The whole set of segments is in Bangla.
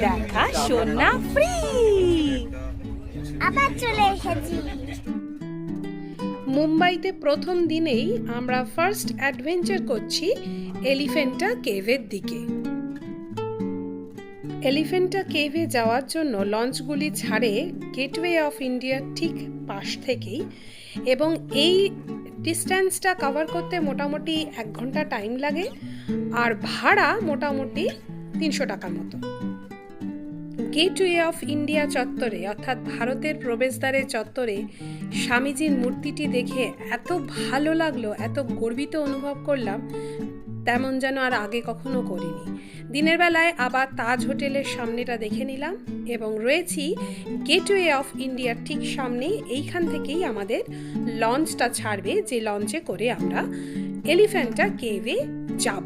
দেখা শোনা ফ্রি আবার চলে এসেছি। মুম্বাইতে প্রথম দিনেই আমরা ফার্স্ট অ্যাডভেঞ্চার করছি এলিফেন্টা কেভের দিকে। এলিফেন্টা কেভে যাওয়ার জন্য লঞ্চগুলি ছাড়ে গেটওয়ে অফ ইন্ডিয়ার ঠিক পাশ থেকেই এবং এই ডিস্ট্যান্সটা কভার করতে মোটামুটি এক ঘণ্টা টাইম লাগে আর ভাড়া মোটামুটি তিনশো টাকার মতো। গেটওয়ে অফ ইন্ডিয়া চত্বরে, অর্থাৎ ভারতের প্রবেশদ্বারের চত্বরে স্বামীজির মূর্তিটি দেখে এত ভালো লাগল, এত গর্বিত অনুভব করলাম, তেমন যেন আর আগে কখনো করিনি। দিনের বেলায় আবার তাজ হোটেলের সামনেটা দেখে নিলাম এবং রয়েছি গেটওয়ে অফ ইন্ডিয়ার ঠিক সামনেই এইখান থেকেই আমাদের লঞ্চটা ছাড়বে, যে লঞ্চে করে আমরা এলিফ্যান্টা কেভে যাব।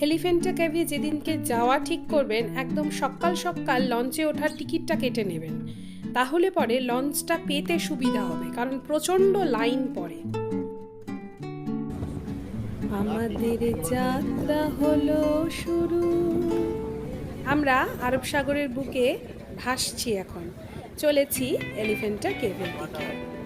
এলিফেন্টা ক্যাভে যেদিনকে যাওয়া ঠিক করবেন, একদম সকাল সকাল লঞ্চে ওঠার টিকিটটা কেটে নেবেন। তাহলে পরে লঞ্চটা পেতে সুবিধা হবে, কারণ প্রচণ্ড লাইন পড়ে। আমাদের যাত্রা হলো শুরু। আমরা আরব সাগরের বুকে ভাসছি এখন। চলেছি এলিফেন্টা কেভের দিকে।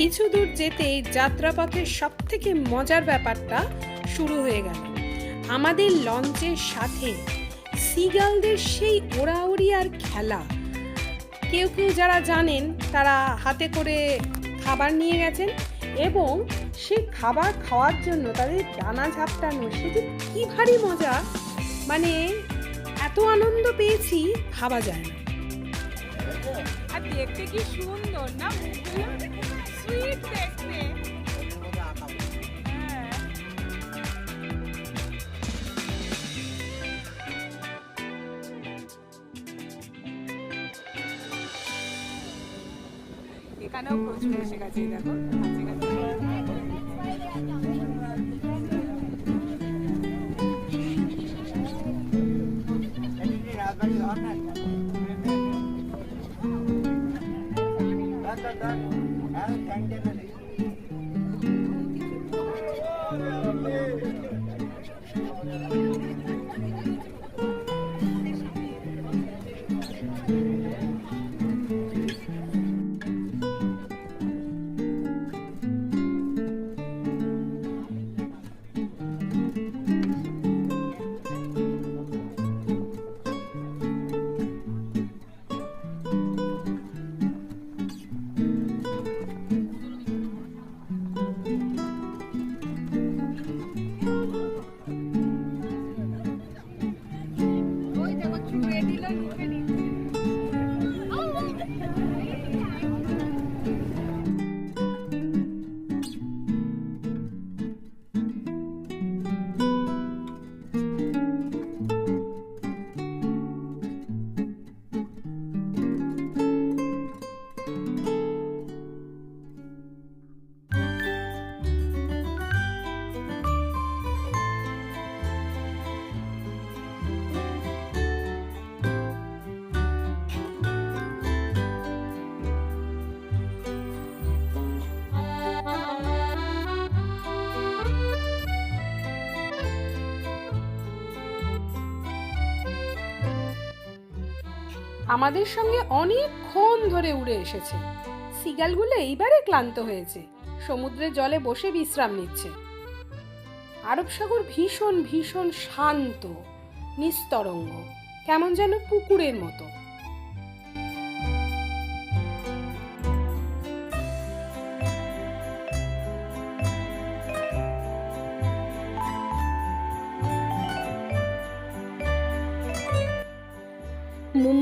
কিছু দূর যেতেই যাত্রাপথের সব থেকে মজার ব্যাপারটা শুরু হয়ে গেল। আমাদের লঞ্চের সাথে সিগালদের সেই ওড়াউড়ি আর খেলা। কেউ কেউ যারা জানেন, তারা হাতে করে খাবার নিয়ে গেছেন এবং সে খাবার খাওয়ার জন্য তাদের ডানা ঝাপটানো সে যে কী ভারী মজা! মানে এত আনন্দ পেয়েছি ভাবা যায় না। আর দেখতে কি সুন্দর না সুইট দেখতে এখানেও প্রচুর এসে গেছে দেখো কাছে Yeah. আমাদের সঙ্গে অনেকক্ষণ ধরে উড়ে এসেছে। সিগালগুলো এইবারে ক্লান্ত হয়েছে। সমুদ্রের জলে বসে বিশ্রাম নিচ্ছে। আরব সাগর ভীষণ ভীষণ শান্ত, নিস্তরঙ্গ, কেমন যেন পুকুরের মতো।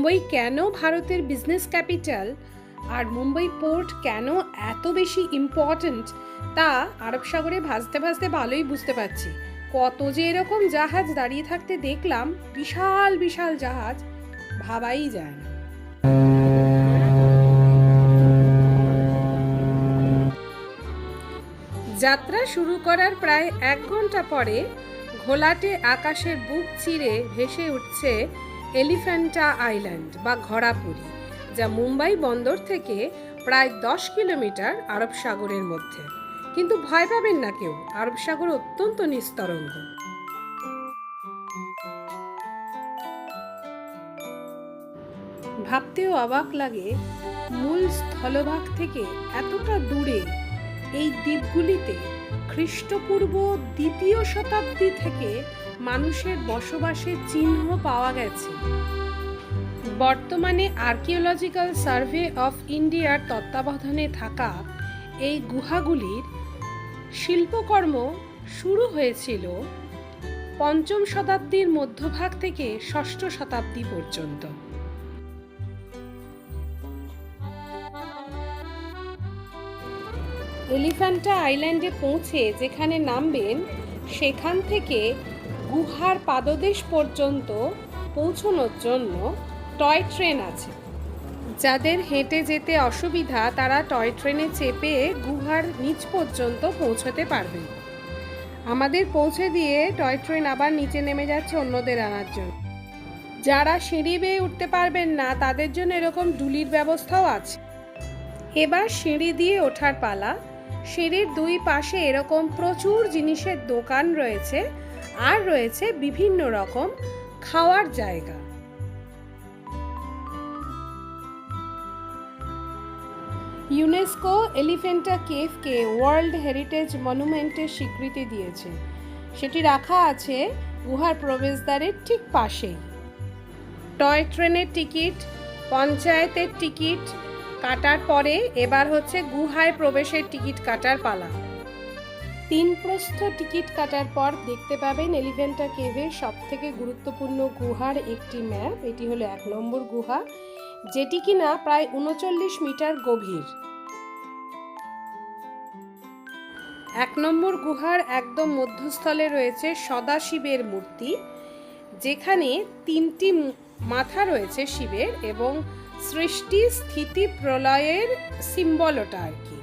মুম্বই কেন ভারতের বিজনেস ক্যাপিটাল আর মুম্বই পোর্ট কেন এত বেশি ইম্পর্ট্যান্ট তা আরব সাগরে ভাসতে ভাসতে ভালোই বুঝতে পারছি। কত যে এরকম জাহাজ দাঁড়িয়ে থাকতে দেখলাম, বিশাল বিশাল জাহাজ ভাবাই যায় না। যাত্রা শুরু করার প্রায় এক ঘণ্টা পরে ঘোলাটে আকাশের বুক চিরে ভেসে উঠছে এলিফ্যান্টা আইল্যান্ড বা ঘোড়াপুরি, যা মুম্বাই বন্দর থেকে প্রায় দশ কিলোমিটার আরব সাগরের মধ্যে। কিন্তু ভয় পাবেন না কেউ, আরব সাগর অত্যন্ত নিস্তরঙ্গ। ভাবতেও অবাক লাগে, মূল স্থলভাগ থেকে এতটা দূরে এই দ্বীপগুলিতে খ্রিস্টপূর্ব দ্বিতীয় শতাব্দী থেকে মানুষের বসবাসের চিহ্ন পাওয়া গেছে। বর্তমানে আর্কিওলজিক্যাল সার্ভে অফ ইন্ডিয়ার তত্ত্বাবধানে থাকা এই গুহাগুলির শিল্পকর্ম শুরু হয়েছিল পঞ্চম শতাব্দীর মধ্যভাগ থেকে ষষ্ঠ শতাব্দী পর্যন্ত। এলিফ্যান্টা আইল্যান্ডে পৌঁছে যেখানে নামবেন, সেখান থেকে গুহার পাদদেশ পর্যন্ত পৌঁছনোর জন্য টয় ট্রেন আছে। যাদের হেঁটে যেতে অসুবিধা, তারা টয় ট্রেনে চেপে গুহার নিচ পর্যন্ত পৌঁছতে পারবেন। আমাদের পৌঁছে দিয়ে টয় ট্রেন আবার নিচে নেমে যাচ্ছে অন্যদের আনার জন্য। যারা সিঁড়ি বেয়ে উঠতে পারবেন না, তাদের জন্য এরকম ডুলির ব্যবস্থাও আছে। এবার সিঁড়ি দিয়ে ওঠার পালা। সিঁড়ির দুই পাশে এরকম প্রচুর জিনিসের দোকান রয়েছে। আর রয়েছে বিভিন্ন রকম খাওয়ার জায়গা। ইউনেস্কো এলিফেন্টা কেভকে ওয়ার্ল্ড হেরিটেজ মনুমেন্টের স্বীকৃতি দিয়েছে। সেটি রাখা আছে গুহার প্রবেশদ্বারের ঠিক পাশেই। টয় ট্রেনের টিকিট, পঞ্চায়েতের টিকিট কাটার পরে এবার হচ্ছে গুহায় প্রবেশের টিকিট কাটার পালা। তিন প্রস্থ টিকিট কাটার পর দেখতে পাবেন এলিভেন্টা কেভের সব থেকে গুরুত্বপূর্ণ গুহার একটি ম্যাপ। এটি হলো এক নম্বর গুহা, যেটি কিনা প্রায় উনচল্লিশ মিটার গভীর। এক নম্বর গুহার একদম মধ্যস্থলে রয়েছে সদাশিবের মূর্তি, যেখানে তিনটি মাথা রয়েছে শিবের এবং সৃষ্টি স্থিতি প্রলয়ের সিম্বল ওটা আর কি।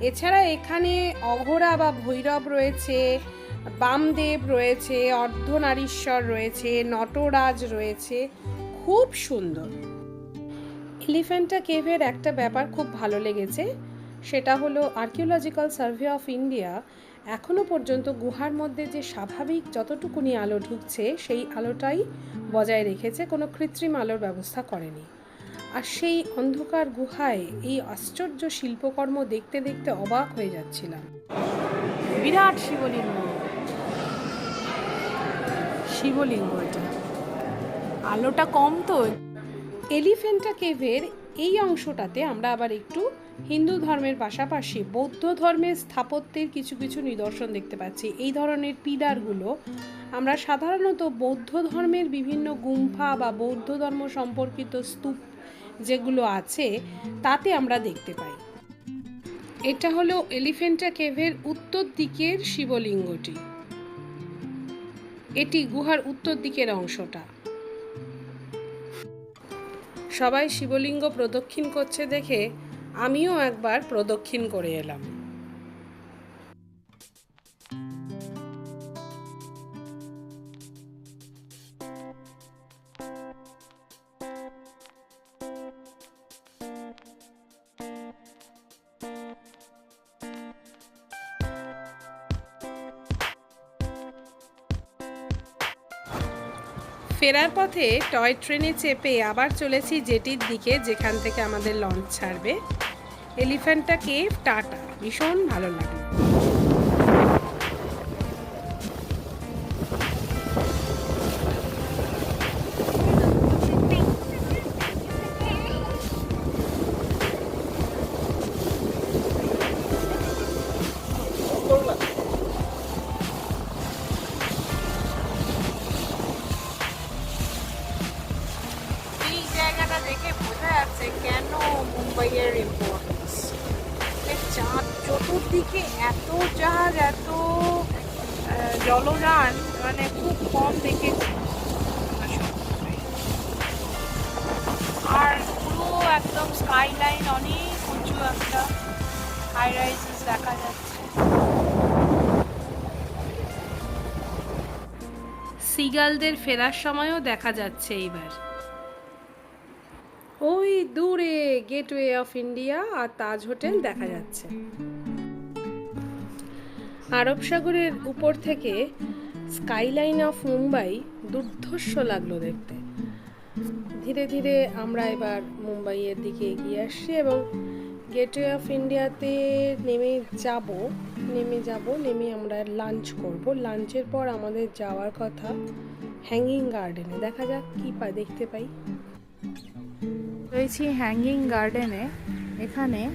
এছাড়া এখানে অঘোরা বা ভৈরব রয়েছে, বামদেব রয়েছে, অর্ধনারীশ্বর রয়েছে, নটরাজ রয়েছে। খুব সুন্দর। এলিফ্যান্টা কেভের একটা ব্যাপার খুব ভালো লেগেছে, সেটা হলো আর্কিওলজিক্যাল সার্ভে অফ ইন্ডিয়া এখনও পর্যন্ত গুহার মধ্যে যে স্বাভাবিক যতটুকুনি আলো ঢুকছে, সেই আলোটাই বজায় রেখেছে, কোনো কৃত্রিম আলোর ব্যবস্থা করেনি। আর সেই অন্ধকার গুহায় এই আশ্চর্য শিল্পকর্ম দেখতে দেখতে অবাক হয়ে যাচ্ছিলাম। বিরাট শিবলিঙ্গ। শিবলিঙ্গ এটা। আলোটা কম তো। এলিফেন্টা কেভের এই অংশটাতে আমরা আবার একটু হিন্দু ধর্মের পাশাপাশি বৌদ্ধ ধর্মের স্থাপত্যের কিছু কিছু নিদর্শন দেখতে পাচ্ছি। এই ধরনের পিলারগুলো আমরা সাধারণত বৌদ্ধ ধর্মের বিভিন্ন গুম্ফা বা বৌদ্ধ ধর্ম সম্পর্কিত স্তূপ যেগুলো আছে, তাতে আমরা দেখতে পাই। এটা হলো এলিফেন্টা কেভের উত্তর দিকের শিবলিঙ্গটি। এটি গুহার উত্তর দিকের অংশটা। সবাই শিবলিঙ্গ প্রদক্ষিণ করছে দেখে আমিও একবার প্রদক্ষিণ করে এলাম। ফেরার পথে টয় ট্রেনে চেপে আবার চলেছি জেটির দিকে, যেখান থেকে আমাদের লঞ্চ ছাড়বে। Elephanta cave, ta-ta. ভীষণ ভালো লাগল। হাই লাইন অনেক উঁচু একটা হাই রাইজেস দেখা যাচ্ছে। সিগালদের ফেরার সময়ও দেখা যাচ্ছে এইবার। ওই দূরে গেটওয়ে অফ ইন্ডিয়া আর তাজ হোটেল দেখা যাচ্ছে। আরব সাগরের উপর থেকে স্কাইলাইন অফ মুম্বাই দুর্ধর্ষ লাগল দেখতে। ধীরে ধীরে আমরা এবার মুম্বাইয়ের দিকে এগিয়ে আসছি এবং গেটওয়ে অফ ইন্ডিয়াতে নেমে যাব নেমে যাব, নেমে আমরা লাঞ্চ করব। লাঞ্চের পর আমাদের যাওয়ার কথা হ্যাঙ্গিং গার্ডেনে দেখা যাক কী পাই দেখতে পাই। রয়েছি হ্যাঙ্গিং গার্ডেনে এখানে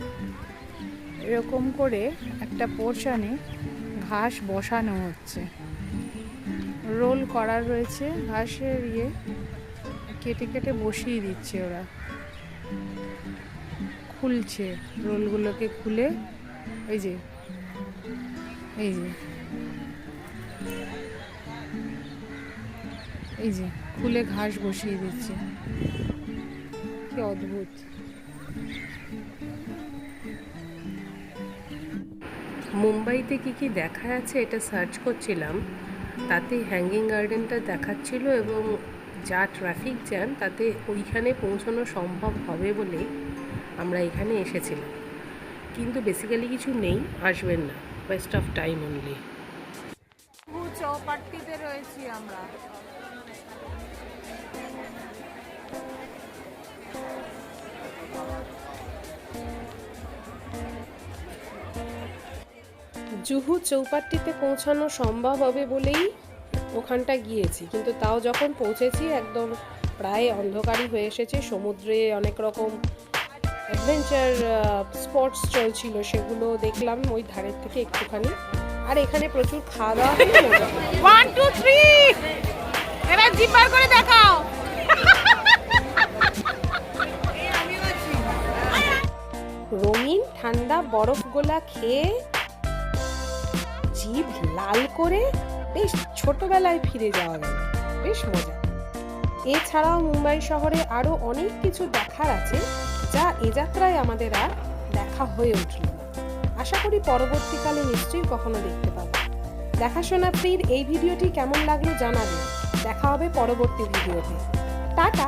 এরকম করে একটা পোর্শনে ঘাস বসানো হচ্ছে। রোল করার রয়েছে ঘাসের ইয়ে। কেটে কেটে বসিয়ে দিচ্ছে ওরা। খুলছে, রোলগুলোকে খুলে, এই যে এই যে এই যে, খুলে ঘাস বসিয়ে দিচ্ছে। কি অদ্ভুত। মুম্বাইতে কি কি দেখা আছে এটা সার্চ করছিলাম। তাতে হ্যাঙ্গিং গার্ডেনটা দেখাচ্ছিল এবং যা ট্রাফিক জ্যাম তাতে ওইখানে পৌঁছানো সম্ভব হবে বলে আমরা এখানে এসেছিলাম। কিন্তু বেসিক্যালি কিছু নেই আসবেন না ওয়েস্ট অফ টাইম অনলি চৌপাট্টিতে রয়েছি আমরা। জুহু চৌপাট্টিতে পৌঁছানো সম্ভব হবে বলেই ওখানটা গিয়েছি। কিন্তু তাও যখন পৌঁছেছি একদম প্রায় অন্ধকারই হয়ে এসেছে। সমুদ্রে অনেক রকম অ্যাডভেঞ্চার স্পটস চলছিল সেগুলো দেখলাম ওই ধারের থেকে একটুখানি। আর এখানে প্রচুর খাওয়া দাওয়া হলো, মজা হলো। ওয়ান টু থ্রি এবার জিপার করে দেখাও। রঙিন ঠান্ডা বরফ গোলা খেয়ে জিভ লাল করে বেশ ছোটবেলায় ফিরে যাওয়া গেল। বেশ মজা। এছাড়াও মুম্বাই শহরে আরও অনেক কিছু দেখার আছে, যা এ যাত্রায় আমাদের আর দেখা হয়ে উঠল না। আশা করি পরবর্তীকালে নিশ্চয়ই কখনো দেখতে পাবো। দেখাশোনা ফ্রির এই ভিডিওটি কেমন লাগল জানাবেন। দেখা হবে পরবর্তী ভিডিওতে। টাটা!